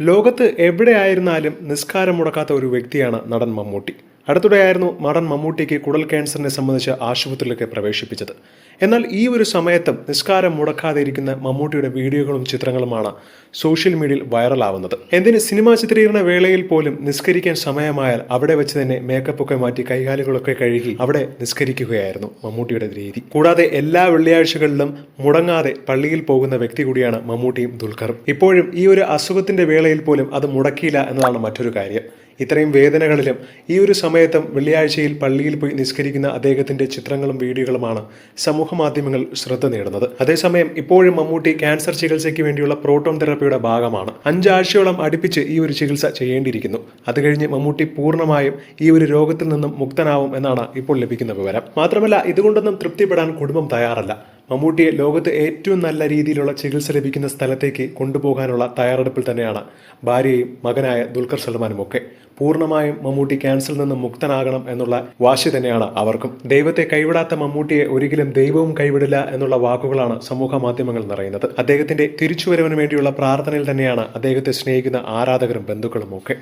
ലോകത്ത് എവിടെയായിരുന്നാലും നിസ്കാരം മുടക്കാത്ത ഒരു വ്യക്തിയാണ് നടൻ മമ്മൂട്ടി. അടുത്തിടെയായിരുന്നു മടൻ മമ്മൂട്ടിക്ക് കുടൽ ക്യാൻസറിനെ സംബന്ധിച്ച് ആശുപത്രിയിലേക്ക് പ്രവേശിപ്പിച്ചത്. എന്നാൽ ഈ ഒരു സമയത്തും നിസ്കാരം മുടക്കാതെ ഇരിക്കുന്ന മമ്മൂട്ടിയുടെ വീഡിയോകളും ചിത്രങ്ങളുമാണ് സോഷ്യൽ മീഡിയയിൽ വൈറലാവുന്നത്. എന്തിന് സിനിമാ ചിത്രീകരണ വേളയിൽ പോലും നിസ്കരിക്കാൻ സമയമായാൽ അവിടെ വെച്ച് തന്നെ മേക്കപ്പൊക്കെ മാറ്റി കൈകാലുകളൊക്കെ കഴുകി അവിടെ നിസ്കരിക്കുകയായിരുന്നു മമ്മൂട്ടിയുടെ രീതി. കൂടാതെ എല്ലാ വെള്ളിയാഴ്ചകളിലും മുടങ്ങാതെ പള്ളിയിൽ പോകുന്ന വ്യക്തി കൂടിയാണ് മമ്മൂട്ടിയും ദുൽഖറും. ഇപ്പോഴും ഈ ഒരു അസുഖത്തിന്റെ വേളയിൽ പോലും അത് മുടക്കിയില്ല എന്നതാണ് മറ്റൊരു കാര്യം. ഇത്രയും വേദനകളിലും ഈ ഒരു സമയത്തും വെള്ളിയാഴ്ചയിൽ പള്ളിയിൽ പോയി നിസ്കരിക്കുന്ന അദ്ദേഹത്തിന്റെ ചിത്രങ്ങളും വീഡിയോകളുമാണ് സമൂഹ മാധ്യമങ്ങൾ ശ്രദ്ധ നേടുന്നത്. അതേസമയം ഇപ്പോഴും മമ്മൂട്ടി ക്യാൻസർ ചികിത്സയ്ക്ക് വേണ്ടിയുള്ള പ്രോട്ടോൺ തെറപ്പിയുടെ ഭാഗമാണ്. അഞ്ചാഴ്ചയോളം അടുപ്പിച്ച് ഈ ഒരു ചികിത്സ ചെയ്യേണ്ടിയിരിക്കുന്നു. അത് കഴിഞ്ഞ് മമ്മൂട്ടി പൂർണമായും ഈ ഒരു രോഗത്തിൽ നിന്നും മുക്തനാവും എന്നാണ് ഇപ്പോൾ ലഭിക്കുന്ന വിവരം. മാത്രമല്ല ഇതുകൊണ്ടൊന്നും തൃപ്തിപ്പെടാൻ കുടുംബം തയ്യാറല്ല. മമ്മൂട്ടിയെ ലോകത്ത് ഏറ്റവും നല്ല രീതിയിലുള്ള ചികിത്സ ലഭിക്കുന്ന സ്ഥലത്തേക്ക് കൊണ്ടുപോകാനുള്ള തയ്യാറെടുപ്പിൽ തന്നെയാണ് ഭാര്യയും മകനായ ദുൽഖർ സൽമാനും ഒക്കെ. പൂർണമായും മമ്മൂട്ടി ക്യാൻസറിൽ നിന്ന് മുക്തനാകണം എന്നുള്ള വാശി തന്നെയാണ് അവർക്കും. ദൈവത്തെ കൈവിടാത്ത മമ്മൂട്ടിയെ ഒരിക്കലും ദൈവവും കൈവിടില്ല എന്നുള്ള വാക്കുകളാണ് സമൂഹ മാധ്യമങ്ങൾ നിറയുന്നത്. അദ്ദേഹത്തിന്റെ തിരിച്ചുവരവിന് വേണ്ടിയുള്ള പ്രാർത്ഥനയിൽ തന്നെയാണ് അദ്ദേഹത്തെ സ്നേഹിക്കുന്ന ആരാധകരും ബന്ധുക്കളും ഒക്കെ.